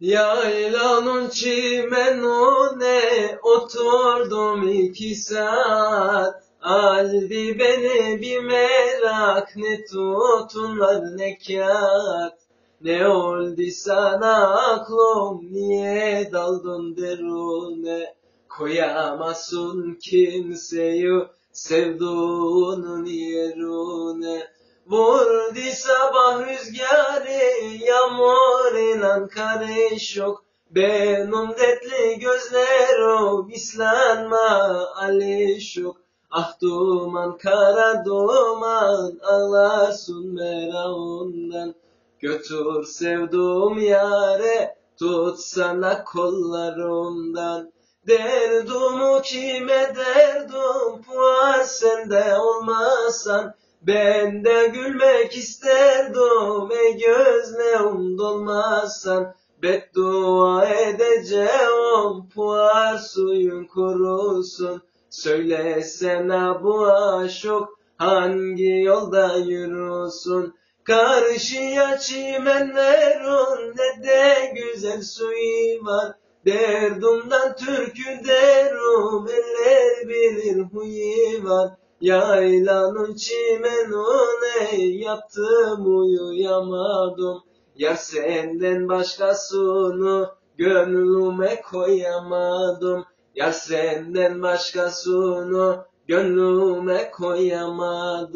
Yaylanın çimenine oturdum iki saat. Aldi beni bir merak ne tutunlar ne kağıt. Ne oldu sana aklım niye daldın derune? Koyamazsın kimseyi sevduğunun yerine Vurdu sabah rüzgarı yağmur inan karışık Benim dertli gözlerim islanma alışık Ah duman kara duman ağlarsın merakından Götür sevduğum yare tutsana kollarımdan. Derdumu kime derdim puar sende olmasan Ben de gülmek isterdim ey gözlerim dolmasan Beddua edeceğim puar suyun kurusun. Söylesene bu aşık hangi yolda yürüsün? Karşıya çimenlerin ne de güzel suyu var. Derdumdan türkü derim eller bilir huyu var Yaylanın çimenine yattım uyuyamadım. Yar senden başkasını gönlüme koyamadım. Yar senden başkasını gönlüme koyamadım